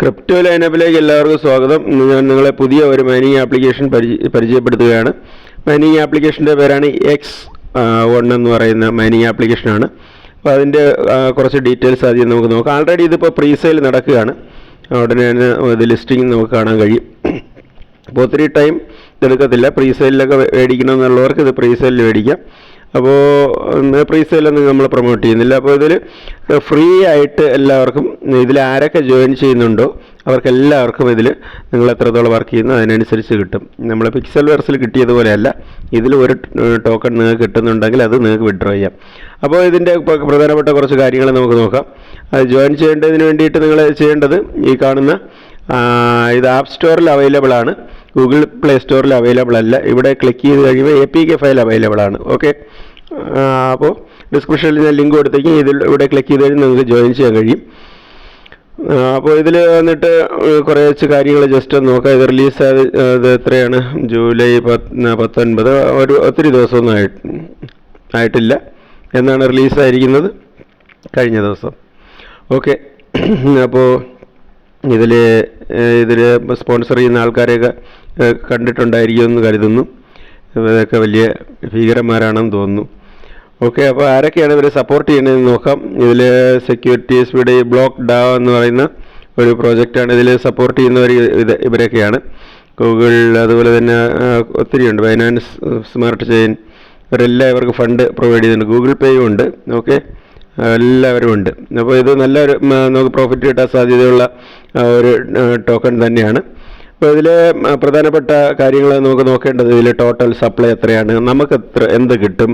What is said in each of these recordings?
Crypto ലൈനപ്പിലേക്ക് എല്ലാവർക്കും സ്വാഗതം. ഇന്ന് ഞാൻ നിങ്ങളെ പുതിയ ഒരു മൈനിങ് ആപ്ലിക്കേഷൻ പരിചയ പരിചയപ്പെടുത്തുകയാണ്. മൈനിങ് ആപ്ലിക്കേഷന്റെ പേരാണ് എക്സ് വൺ എന്ന് പറയുന്ന മൈനിങ് ആപ്ലിക്കേഷനാണ് അപ്പോൾ അതിന്റെ കുറച്ച് ഡീറ്റെയിൽസ് ആദ്യം നമുക്ക് നോക്കാം. ആൾറെഡി ഇതിപ്പോൾ പ്രീ സെയിൽ നടക്കുകയാണ് ഉടനെ തന്നെ ഇത് ലിസ്റ്റിംഗ് നമുക്ക് കാണാൻ കഴിയും. അപ്പോൾ ഒത്തിരി ടൈം ഇതെടുക്കത്തില്ല. പ്രീസെയിലൊക്കെ മേടിക്കണമെന്നുള്ളവർക്ക് ഇത് പ്രീ സെയിലിൽ മേടിക്കാം അപ്പോൾ പ്രീസ് സെയിലൊന്നും നമ്മൾ പ്രൊമോട്ട് ചെയ്യുന്നില്ല. അപ്പോൾ ഇതിൽ ഫ്രീ ആയിട്ട് എല്ലാവർക്കും ഇതിൽ ആരൊക്കെ ജോയിൻ ചെയ്യുന്നുണ്ടോ അവർക്ക് എല്ലാവർക്കും ഇതിൽ നിങ്ങൾ എത്രത്തോളം വർക്ക് ചെയ്യുന്നു അതിനനുസരിച്ച് കിട്ടും. നമ്മൾ പിക്സൽ വെർസിൽ കിട്ടിയതുപോലെയല്ല ഇതിൽ ഒരു ടോക്കൺ നിങ്ങൾക്ക് കിട്ടുന്നുണ്ടെങ്കിൽ അത് നിങ്ങൾക്ക് വിഡ്രോ ചെയ്യാം. അപ്പോൾ ഇതിന്റെ പ്ര- പ്രധാനപ്പെട്ട കുറച്ച് കാര്യങ്ങൾ നമുക്ക് നോക്കാം. അത് ജോയിൻ ചെയ്യേണ്ടതിന് വേണ്ടിയിട്ട് നിങ്ങൾ ചെയ്യേണ്ടത് ഈ കാണുന്ന ഇത് ആപ്പ് സ്റ്റോറിൽ അവൈലബിൾ ആണ്. ഗൂഗിൾ പ്ലേ സ്റ്റോറിൽ അവൈലബിൾ അല്ല. ഇവിടെ ക്ലിക്ക് ചെയ്ത് കഴിയുമ്പോൾ A P K file available ആണ്. ഓക്കെ അപ്പോൾ ഡിസ്ക്രിപ്ഷനിൽ ഞാൻ ലിങ്ക് കൊടുത്തേക്കും. ഇതിൽ ഇവിടെ ക്ലിക്ക് ചെയ്ത് കഴിഞ്ഞാൽ നിങ്ങൾക്ക് ജോയിൻ ചെയ്യാൻ കഴിയും. അപ്പോൾ ഇതിൽ വന്നിട്ട് കുറേ കാര്യങ്ങൾ ജസ്റ്റ് നോക്കാം. ഇത് റിലീസ് ആയത് എത്രയാണ്? ജൂലൈ പത്ത് പത്തൊൻപത്. ഒരു ഒത്തിരി ദിവസമൊന്നും ആയിട്ട് ആയിട്ടില്ല. എന്നാണ് റിലീസായിരിക്കുന്നത് കഴിഞ്ഞ ദിവസം. ഓക്കെ അപ്പോൾ ഇതിൽ ഇതിൽ സ്പോൺസർ ചെയ്യുന്ന ആൾക്കാരെയൊക്കെ കണ്ടിട്ടുണ്ടായിരിക്കും എന്ന് കരുതുന്നു. ഇതൊക്കെ വലിയ ഭീകരന്മാരാണെന്ന് തോന്നുന്നു. ഓക്കെ അപ്പോൾ ആരൊക്കെയാണ് ഇവരെ സപ്പോർട്ട് ചെയ്യുന്നതെന്ന് നോക്കാം. ഇതിൽ സെക്യൂരിറ്റീസ് ഇവിടെ ബ്ലോക്ക് ഡാ എന്ന് പറയുന്ന ഒരു പ്രോജക്റ്റാണ് ഇതിൽ സപ്പോർട്ട് ചെയ്യുന്നവർ ഇത് ഇവരൊക്കെയാണ്. ഗൂഗിൾ അതുപോലെ തന്നെ ഒത്തിരി ഒത്തിരിയുണ്ട് ബൈനാൻസ് സ്മാർട്ട് ചെയിൻ ഇവരെല്ലാം ഇവർക്ക് ഫണ്ട് പ്രൊവൈഡ് ചെയ്യുന്നുണ്ട്. ഗൂഗിൾ പേയും ഉണ്ട്. ഓക്കെ. എല്ലാവരും ഉണ്ട്. അപ്പോൾ ഇത് നല്ലൊരു നമുക്ക് പ്രോഫിറ്റ് കിട്ടാൻ സാധ്യതയുള്ള ഒരു ടോക്കൺ തന്നെയാണ്. അപ്പോൾ ഇതിൽ പ്രധാനപ്പെട്ട കാര്യങ്ങൾ നമുക്ക് നോക്കേണ്ടത് ഇതിൽ ടോട്ടൽ സപ്ലൈ എത്രയാണ് നമുക്ക് എത്ര എന്ത് കിട്ടും.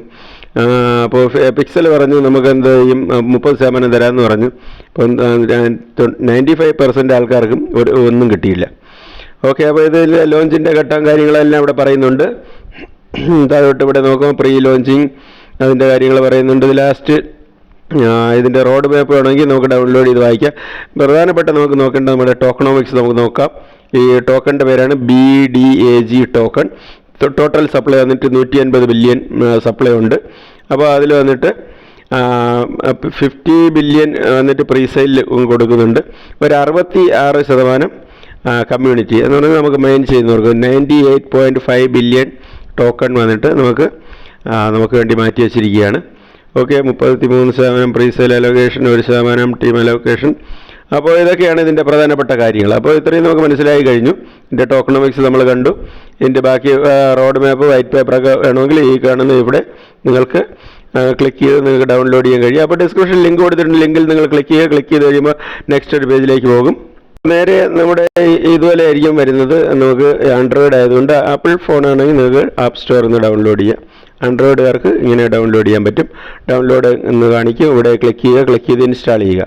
അപ്പോൾ പിക്സൽ പറഞ്ഞു നമുക്ക് എന്ത് ചെയ്യും മുപ്പത് ശതമാനം തരാമെന്ന് പറഞ്ഞു. ഇപ്പം നയന്റി ഫൈവ് പെർസെന്റ് ആൾക്കാർക്കും ഒരു ഒന്നും കിട്ടിയില്ല. ഓക്കെ അപ്പോൾ ഇതിൽ ലോഞ്ചിന്റെ ഘട്ടം കാര്യങ്ങളെല്ലാം ഇവിടെ പറയുന്നുണ്ട്. താഴോട്ട് ഇവിടെ നോക്കുമ്പോൾ പ്രീ ലോഞ്ചിങ് അതിന്റെ കാര്യങ്ങൾ പറയുന്നുണ്ട്. ലാസ്റ്റ് ഇതിന്റെ റോഡ് മാപ്പ് വേണമെങ്കിൽ നമുക്ക് ഡൗൺലോഡ് ചെയ്ത് വായിക്കാം. പ്രധാനപ്പെട്ട നമുക്ക് നോക്കേണ്ടത് നമ്മുടെ ടോക്കണോമിക്സ് നമുക്ക് നോക്കാം. ഈ ടോക്കണിന്റെ പേരാണ് B D A G token total supply വന്നിട്ട് നൂറ്റി അൻപത് ബില്യൺ സപ്ലൈ ഉണ്ട്. അപ്പോൾ അതിൽ വന്നിട്ട് ഫിഫ്റ്റി ബില്യൺ വന്നിട്ട് പ്രീസെയിൽ കൊടുക്കുന്നുണ്ട്. ഒരു അറുപത്തി ആറ് ശതമാനം കമ്മ്യൂണിറ്റി എന്ന് പറഞ്ഞാൽ നമുക്ക് മെയിൻ ചെയ്യുന്നവർക്ക് ninety eight point five billion token വന്നിട്ട് നമുക്ക് നമുക്ക് വേണ്ടി മാറ്റി വച്ചിരിക്കുകയാണ്. ഓക്കെ മുപ്പത്തി മൂന്ന് ശതമാനം പ്രീ സെയിൽ അലോക്കേഷൻ ഒരു ശതമാനം ടീം അലോക്കേഷൻ അപ്പോൾ ഇതൊക്കെയാണ് ഇതിന്റെ പ്രധാനപ്പെട്ട കാര്യങ്ങൾ. അപ്പോൾ ഇത്രയും നമുക്ക് മനസ്സിലായി കഴിഞ്ഞു. ഇതിന്റെ ടോക്കണോമിക്സ് നമ്മൾ കണ്ടു. ഇതിന്റെ ബാക്കി റോഡ് മാപ്പ് വൈറ്റ് പേപ്പറൊക്കെ വേണമെങ്കിൽ ഈ കാണുന്ന ഇവിടെ നിങ്ങൾക്ക് ക്ലിക്ക് ചെയ്ത് നിങ്ങൾക്ക് ഡൗൺലോഡ് ചെയ്യാൻ കഴിയും. അപ്പോൾ ഡിസ്ക്രിപ്ഷൻ ലിങ്ക് കൊടുത്തിട്ടുണ്ട്. ലിങ്കിൽ നിങ്ങൾ ക്ലിക്ക് ചെയ്യുക. ക്ലിക്ക് ചെയ്ത് കഴിയുമ്പോൾ നെക്സ്റ്റ് ഒരു പേജിലേക്ക് പോകും. നേരെ നമ്മുടെ ഇതുപോലെ ആയിരിക്കും വരുന്നത്. നമുക്ക് ആൻഡ്രോയിഡ് ആയതുകൊണ്ട് ആപ്പിൾ ഫോണാണെങ്കിൽ നിങ്ങൾക്ക് ആപ്പ് സ്റ്റോറിൽ നിന്ന് ഡൗൺലോഡ് ചെയ്യാം. ആൻഡ്രോയിഡുകാർക്ക് ഇങ്ങനെ ഡൗൺലോഡ് ചെയ്യാൻ പറ്റും. ഡൗൺലോഡ് എന്ന് കാണിക്കും ഇവിടെ ക്ലിക്ക് ചെയ്യുക. ക്ലിക്ക് ചെയ്ത് ഇൻസ്റ്റാൾ ചെയ്യുക.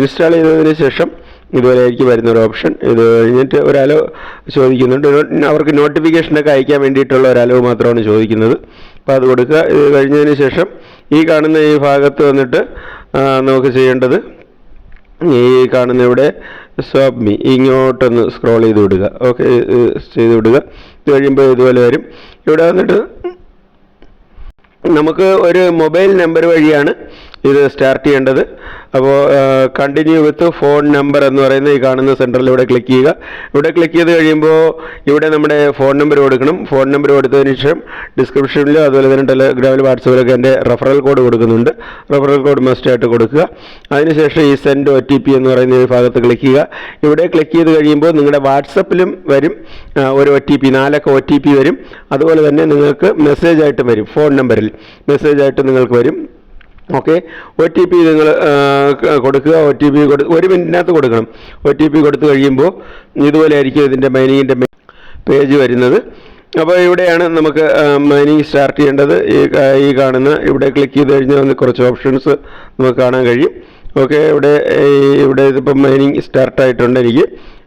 ഇൻസ്റ്റാൾ ചെയ്തതിന് ശേഷം ഇതുപോലെ ആയിരിക്കും വരുന്ന ഒരു ഓപ്ഷൻ ഇത് കഴിഞ്ഞിട്ട് ഒരാലോ ചോദിക്കുന്നുണ്ട്. അവർക്ക് നോട്ടിഫിക്കേഷനൊക്കെ അയക്കാൻ വേണ്ടിയിട്ടുള്ള ഒരു അലവ് മാത്രമാണ് ചോദിക്കുന്നത്. അപ്പോൾ അത് കൊടുക്കുക. ഇത് കഴിഞ്ഞതിന് ശേഷം ഈ കാണുന്ന ഈ ഭാഗത്ത് വന്നിട്ട് നമുക്ക് ചെയ്യേണ്ടത് ഈ കാണുന്ന ഇവിടെ മീ ഇങ്ങോട്ടൊന്ന് സ്ക്രോൾ ചെയ്ത് വിടുക. ഓക്കെ ചെയ്ത് വിടുക. ഇത് കഴിയുമ്പോൾ ഇതുപോലെ വരും. ഇവിടെ വന്നിട്ട് നമുക്ക് ഒരു മൊബൈൽ നമ്പർ വഴിയാണ് ഇത് സ്റ്റാർട്ട് ചെയ്യേണ്ടത്. അപ്പോൾ കണ്ടിന്യൂ വിത്ത് ഫോൺ നമ്പർ എന്ന് പറയുന്ന ഈ കാണുന്ന സെന്ററിൽ ഇവിടെ ക്ലിക്ക് ചെയ്യുക. ഇവിടെ ക്ലിക്ക് ചെയ്ത് കഴിയുമ്പോൾ ഇവിടെ നമ്മുടെ ഫോൺ നമ്പർ കൊടുക്കണം. ഫോൺ നമ്പർ കൊടുത്തതിന് ശേഷം ഡിസ്ക്രിപ്ഷനിലും അതുപോലെ തന്നെ ടെലഗ്രാമിൽ വാട്സപ്പിലൊക്കെ എന്റെ റെഫറൽ കോഡ് കൊടുക്കുന്നുണ്ട്. റെഫറൽ കോഡ് മസ്റ്റ് ആയിട്ട് കൊടുക്കുക. അതിനുശേഷം ഈ സെൻഡ് ഒ ടി പി എന്ന് പറയുന്ന ഈ ഭാഗത്ത് ക്ലിക്ക് ചെയ്യുക. ഇവിടെ ക്ലിക്ക് ചെയ്ത് കഴിയുമ്പോൾ നിങ്ങളുടെ വാട്സപ്പിലും വരും. ഒരു ഒ ടി പി നാലൊക്കെ ഒ ടി പി വരും. അതുപോലെ തന്നെ നിങ്ങൾക്ക് മെസ്സേജ് ആയിട്ടും വരും. ഫോൺ നമ്പറിൽ മെസ്സേജ് ആയിട്ട് നിങ്ങൾക്ക് വരും. ഓക്കെ? ഒ ടി പി നിങ്ങൾ കൊടുക്കുക. ഒ ടി പി കൊടു ഒരു മിനിറ്റിനകത്ത് കൊടുക്കണം. ഒ ടി പി കൊടുത്തു കഴിയുമ്പോൾ ഇതുപോലെ ആയിരിക്കും ഇതിന്റെ മൈനിങ്ങിന്റെ പേജ് വരുന്നത്. അപ്പോൾ ഇവിടെയാണ് നമുക്ക് മൈനിങ് സ്റ്റാർട്ട് ചെയ്യേണ്ടത്. ഈ ഈ കാണുന്ന ഇവിടെ ക്ലിക്ക് ചെയ്ത് കഴിഞ്ഞാൽ വന്ന് കുറച്ച് ഓപ്ഷൻസ് നമുക്ക് കാണാൻ കഴിയും. ഓക്കെ? ഇവിടെ ഇവിടെ ഇതിപ്പോൾ മൈനിങ് സ്റ്റാർട്ട് ആയിട്ടുണ്ട് എനിക്ക്.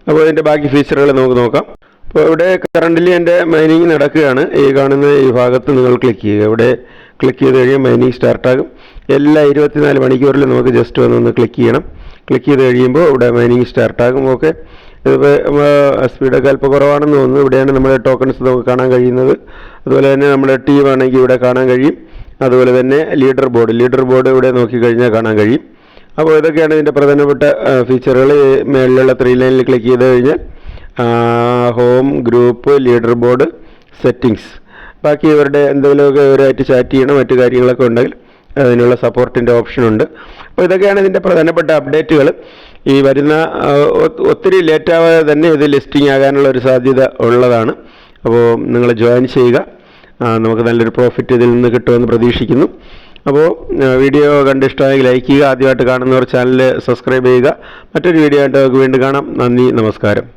അപ്പോൾ ഇതിന്റെ ബാക്കി ഫീച്ചറുകൾ നമുക്ക് നോക്കാം. അപ്പോൾ ഇവിടെ കറന്റിലി എന്റെ മൈനിങ് നടക്കുകയാണ്. ഈ കാണുന്ന ഈ ഭാഗത്ത് നിങ്ങൾ ക്ലിക്ക് ചെയ്യുക. ഇവിടെ ക്ലിക്ക് ചെയ്ത് കഴിയുമ്പോൾ മൈനിങ് സ്റ്റാർട്ടാകും. എല്ലാ ഇരുപത്തിനാല് മണിക്കൂറിലും നമുക്ക് ജസ്റ്റ് വന്ന് ഒന്ന് ക്ലിക്ക് ചെയ്യണം. ക്ലിക്ക് ചെയ്ത് കഴിയുമ്പോൾ ഇവിടെ മൈനിങ് സ്റ്റാർട്ടാകും ഓക്കെ സ്പീഡൊക്കെ അല്പം കുറവാണെന്ന് തോന്നുന്നു. ഇവിടെയാണ് നമ്മുടെ ടോക്കൺസ് നമുക്ക് കാണാൻ കഴിയുന്നത്. അതുപോലെ തന്നെ നമ്മുടെ ടീം ആണെങ്കിൽ ഇവിടെ കാണാൻ കഴിയും. അതുപോലെ തന്നെ ലീഡർ ബോർഡ് ലീഡർ ബോർഡ് ഇവിടെ നോക്കിക്കഴിഞ്ഞാൽ കാണാൻ കഴിയും. അപ്പോൾ ഇതൊക്കെയാണ് ഇതിന്റെ പ്രധാനപ്പെട്ട ഫീച്ചറുകൾ മേളിലുള്ള ത്രീ ലൈനിൽ ക്ലിക്ക് ചെയ്ത് കഴിഞ്ഞാൽ home group leader board settings ബാക്കി ഇവരുടെ എന്തെങ്കിലുമൊക്കെ ഇവരായിട്ട് ചാറ്റ് ചെയ്യണം. മറ്റു കാര്യങ്ങളൊക്കെ ഉണ്ടെങ്കിൽ അതിനുള്ള സപ്പോർട്ടിന്റെ ഓപ്ഷനുണ്ട് അപ്പോൾ ഇതൊക്കെയാണ് ഇതിന്റെ പ്രധാനപ്പെട്ട അപ്ഡേറ്റുകൾ ഈ വരുന്ന ഒത്തിരി ലേറ്റാവാതെ തന്നെ ഇത് ലിസ്റ്റിംഗ് ആകാനുള്ള ഒരു സാധ്യത ഉള്ളതാണ്. അപ്പോൾ നിങ്ങൾ ജോയിൻ ചെയ്യുക. നമുക്ക് നല്ലൊരു പ്രോഫിറ്റ് ഇതിൽ നിന്ന് കിട്ടുമെന്ന് പ്രതീക്ഷിക്കുന്നു. അപ്പോൾ വീഡിയോ കണ്ട് ഇഷ്ടമായി ലൈക്ക് ചെയ്യുക. ആദ്യമായിട്ട് കാണുന്നവർ ചാനൽ സബ്സ്ക്രൈബ് ചെയ്യുക. മറ്റൊരു വീഡിയോ ആയിട്ട് നമുക്ക് വീണ്ടും കാണാം. നന്ദി നമസ്കാരം.